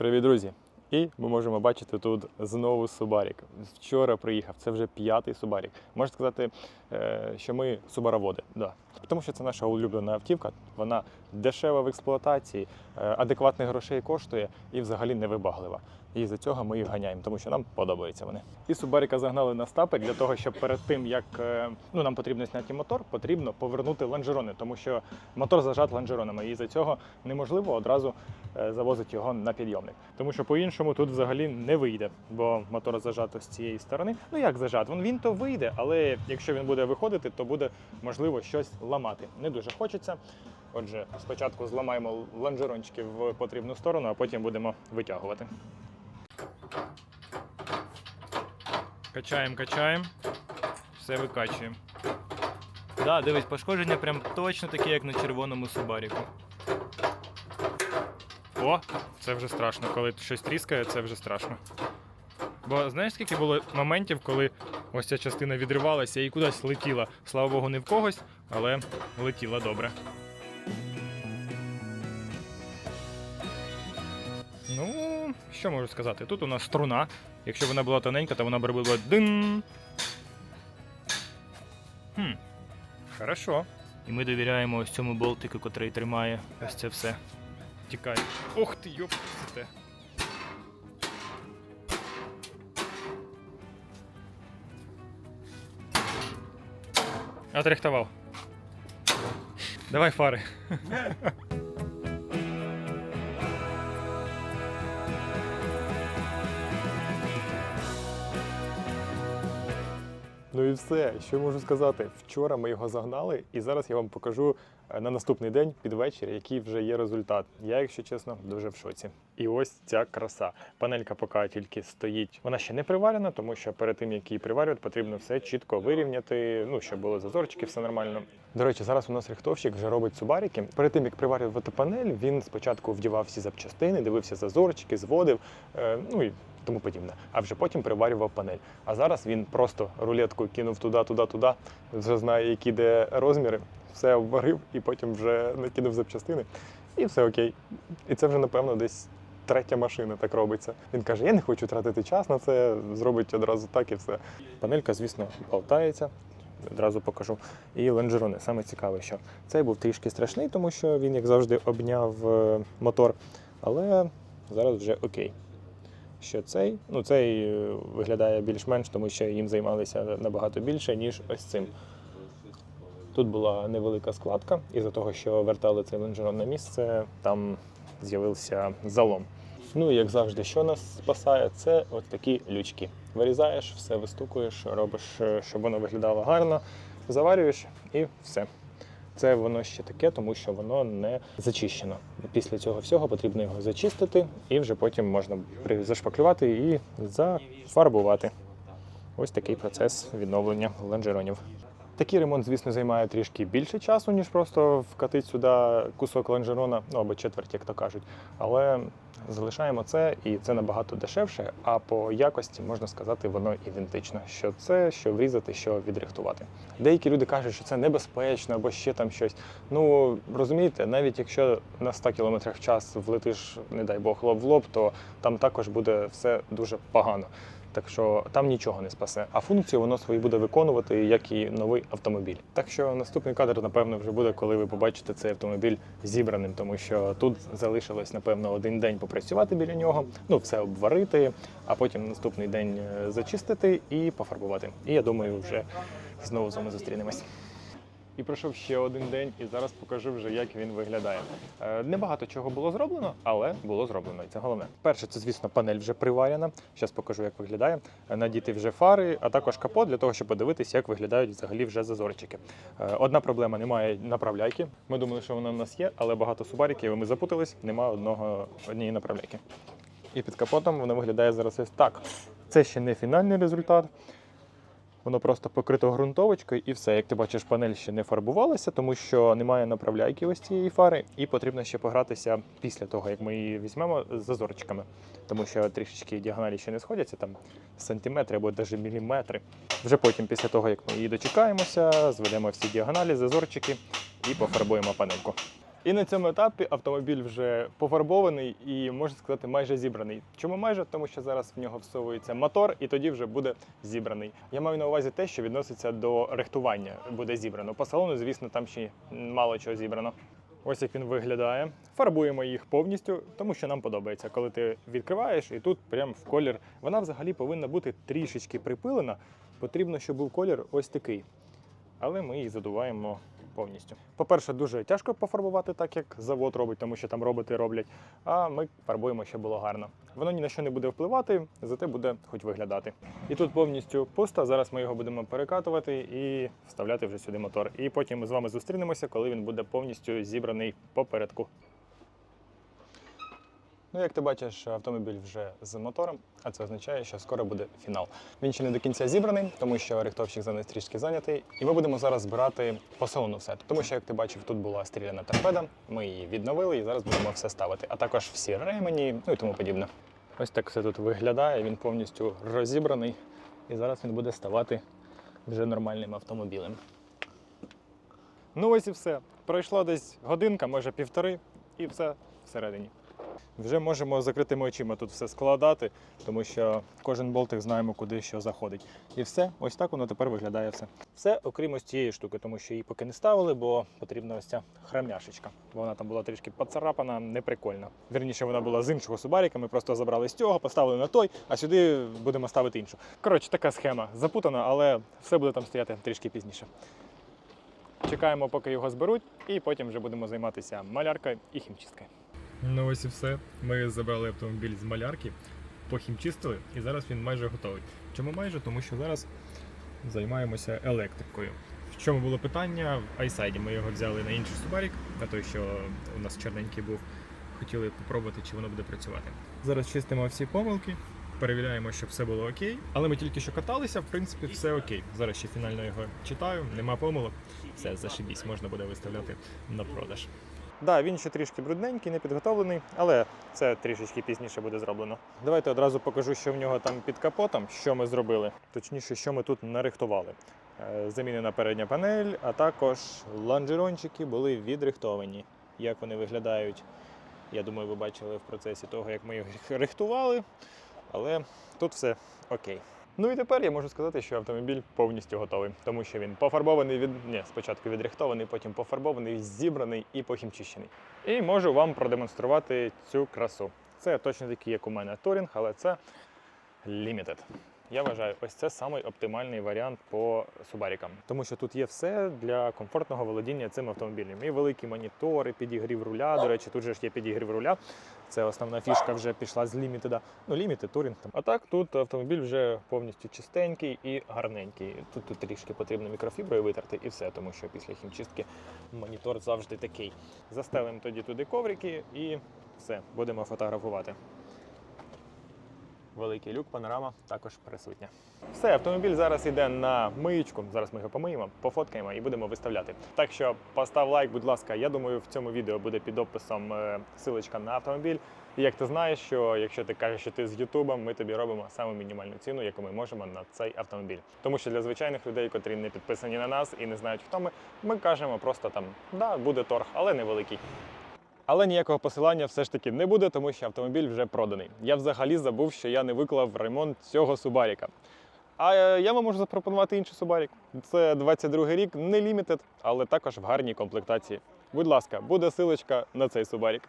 Привіт, друзі! І ми можемо бачити тут знову Субарік. Вчора приїхав, це вже п'ятий Субарік. Можна сказати, е, що ми субароводи. Да. Тому що це наша улюблена автівка, вона дешева в експлуатації, е, адекватних грошей коштує і взагалі невибаглива. І за цього ми їх ганяємо, тому що нам подобаються вони. І Субаріка загнали на стапи для того, щоб перед тим як е, ну, нам потрібно зняти мотор, потрібно повернути лонжерони, тому що мотор зажат лонжеронами, і за цього неможливо одразу е, завозити його на підйомник. Тому що по-іншому тут взагалі не вийде, бо мотор зажато з цієї сторони. Ну як зажат? Він, він то вийде, але якщо він буде виходити, то буде можливо щось ламати. Не дуже хочеться. Отже, спочатку зламаємо лонжерончики в потрібну сторону, а потім будемо витягувати. Качаємо, качаємо, все викачуємо. Да, дивись, пошкодження прям точно таке, як на червоному Субаріку. О, це вже страшно. Коли щось тріскає, це вже страшно. Бо знаєш, скільки було моментів, коли ось ця частина відривалася і кудись летіла. Слава Богу, не в когось, але летіла добре. Що можу сказати? Тут у нас струна. Якщо вона була тоненька, то вона б робила дин. Хм. Хорошо. І ми довіряємо ось цьому болтику, котрий тримає ось це все. Тікай. Ох ти, йоп, це. Отрихтував. Давай фари. Ну і все, що можу сказати. Вчора ми його загнали, і зараз я вам покажу е, на наступний день під вечір, який вже є результат. Я, якщо чесно, дуже в шоці. І ось ця краса. Панелька поки тільки стоїть. Вона ще не приварена, тому що перед тим як її приварювати, потрібно все чітко вирівняти. Ну щоб були зазорчики, все нормально. До речі, зараз у нас рихтовщик вже робить субарики. Перед тим як приварювати панель, він спочатку вдівав всі запчастини, дивився зазорчики, зводив. е, ну і тому подібне. А вже потім приварював панель. А зараз він просто рулетку кинув туди, туди, туди, вже знає, які де розміри, все обварив і потім вже накинув запчастини. І все окей. І це вже, напевно, десь третя машина так робиться. Він каже: я не хочу тратити час на це, зробить одразу так і все. Панелька, звісно, болтається. Одразу покажу. І лонжерони. Саме цікаве, що цей був трішки страшний, тому що він, як завжди, обняв е, мотор. Але зараз вже окей що цей, ну цей е, виглядає більш-менш, тому що їм займалися набагато більше, ніж ось цим. Тут була невелика складка, із-за того, що вертали цей лонжерон на місце, там з'явився залом. Ну і як завжди, що нас спасає, це от такі лючки. Вирізаєш, все вистукуєш, робиш, е, щоб воно виглядало гарно, заварюєш і все. Це воно ще таке, тому що воно не зачищено. Після цього всього потрібно його зачистити, і вже потім можна зашпаклювати і зафарбувати. Ось такий процес відновлення лонжеронів. Такий ремонт, звісно, займає трішки більше часу, ніж просто вкатити сюди кусок лонжерона, ну або четверть, як то кажуть. Але залишаємо це, і це набагато дешевше. А по якості можна сказати, воно ідентично. Що це, що врізати, що відрихтувати. Деякі люди кажуть, що це небезпечно або ще там щось. Ну розумієте, навіть якщо на 100 км в час влетиш, не дай Бог, лоб в лоб, то там також буде все дуже погано. Так що там нічого не спасе. А функцію воно свої буде виконувати, як і новий автомобіль. Так що наступний кадр, напевно, вже буде, коли ви побачите цей автомобіль зібраним, тому що тут залишилось, напевно, один день попрацювати біля нього, ну все обварити, а потім наступний день е, зачистити і пофарбувати. І я думаю, вже знову з вами зустрінемось. І пройшов ще один день, і зараз покажу вже, як він виглядає. Е, Небагато чого було зроблено, але було зроблено, і це головне. Перше, це звісно, панель вже приварена. Зараз покажу, як виглядає. Е, Надіти вже фари, а також капот для того, щоб подивитися, як виглядають взагалі вже зазорчики. Е, Одна проблема немає направляйки. Ми думали, що вона в нас є, але багато субариків, і ми запутались. Немає одного однієї направляйки. І під капотом воно виглядає зараз ось так. Це ще не фінальний результат. Воно просто покрито ґрунтовочкою і все. Як ти бачиш, панель ще не фарбувалася, тому що немає направляйки ось цієї фари, і потрібно ще погратися після того, як ми її візьмемо з зазорчиками, тому що трішечки діагоналі ще не сходяться, там сантиметри або навіть міліметри. Вже потім, після того, як ми її дочекаємося, зведемо всі діагоналі, зазорчики і пофарбуємо панельку. І на цьому етапі автомобіль вже пофарбований і можна сказати майже зібраний. Чому майже? Тому що зараз в нього всовується мотор, і тоді вже буде зібраний. Я маю на увазі те, що відноситься до рихтування, буде зібрано. По салону, звісно, там ще мало чого зібрано. Ось як він виглядає. Фарбуємо їх повністю, тому що нам подобається. Коли ти відкриваєш, і тут прям в колір. Вона взагалі повинна бути трішечки припилена. Потрібно, щоб був колір ось такий. Але ми її задуваємо повністю. По-перше, дуже тяжко пофарбувати, так як завод робить, тому що там роботи роблять. А ми фарбуємо, щоб було гарно. Воно ні на що не буде впливати, зате буде хоч виглядати. І тут повністю пусто. Зараз ми його будемо перекатувати і вставляти вже сюди мотор. І потім ми з вами зустрінемося, коли він буде повністю зібраний попередку. Ну, як ти бачиш, автомобіль вже з мотором, а це означає, що скоро буде фінал. Він ще не до кінця зібраний, тому що рихтовщик за трішки зайнятий. І ми будемо зараз збирати по все. Тому що, як ти бачив, тут була стріляна торпеда, ми її відновили і зараз будемо все ставити. А також всі ремені, ну і тому подібне. Ось так все тут виглядає. Він повністю розібраний. І зараз він буде ставати вже нормальним автомобілем. Ну ось і все. Пройшло десь годинка, може півтори, і все всередині. Вже можемо закритими очима тут все складати, тому що кожен болтик знаємо, куди що заходить. І все, ось так воно тепер виглядає все. Все, окрім ось цієї штуки, тому що її поки не ставили, бо потрібна ось ця храмяшечка. Вона там була трішки поцарапана, неприкольна. Вірніше, вона була з іншого субаріка. Ми просто забрали з цього, поставили на той, а сюди будемо ставити іншу. Коротше, така схема запутана, але все буде там стояти трішки пізніше. Чекаємо, поки його зберуть, і потім вже будемо займатися маляркою і хімчисткою. Ну ось і все. Ми забрали автомобіль з малярки, похімчистили, і зараз він майже готовий. Чому майже? Тому що зараз займаємося електрикою. В чому було питання? В iSide ми його взяли на інший субарік, на той, що у нас чорненький був. Хотіли попробувати, чи воно буде працювати. Зараз чистимо всі помилки, перевіряємо, щоб все було окей. Але ми тільки що каталися, в принципі, все окей. Зараз ще фінально його читаю, нема помилок. Все, зашибісь, можна буде виставляти на продаж. Да, він ще трішки брудненький, не підготовлений, але це трішечки пізніше буде зроблено. Давайте одразу покажу, що в нього там під капотом, що ми зробили. Точніше, що ми тут нарихтували. Е, Замінена передня панель, а також лонжерончики були відрихтовані. Як вони виглядають, я думаю, ви бачили в процесі того, як ми їх рихтували. Але тут все окей. Ну і тепер я можу сказати, що автомобіль повністю готовий, тому що він пофарбований від ні, спочатку відрихтований, потім пофарбований, зібраний і похімчищений. І можу вам продемонструвати цю красу. Це точно такий, як у мене Touring, але це Limited. Я вважаю, ось це самий оптимальний варіант по субарікам, тому що тут є все для комфортного володіння цим автомобілем. І великі монітори, підігрів руля. До речі, тут же ж є підігрів руля. Це основна фішка вже пішла з лімітеда. Ну, лімітед, турінг там. А так тут автомобіль вже повністю чистенький і гарненький. Тут, тут трішки потрібно мікрофіброю витерти і все, тому що після хімчистки монітор завжди такий. Застелимо тоді туди коврики і все, будемо фотографувати. Великий люк, панорама також присутня. Все, автомобіль зараз йде на миючку. Зараз ми його помиємо, пофоткаємо і будемо виставляти. Так що постав лайк, будь ласка. Я думаю, в цьому відео буде під описом е, силочка на автомобіль. І як ти знаєш, що якщо ти кажеш, що ти з Ютубом, ми тобі робимо саму мінімальну ціну, яку ми можемо на цей автомобіль. Тому що для звичайних людей, котрі не підписані на нас і не знають, хто ми, ми кажемо просто там, да, буде торг, але невеликий. Але ніякого посилання все ж таки не буде, тому що автомобіль вже проданий. Я взагалі забув, що я не виклав ремонт цього Субаріка. А е, я вам можу запропонувати інший Субарік. Це 22 рік, не лімітед, але також в гарній комплектації. Будь ласка, буде силочка на цей Субарік.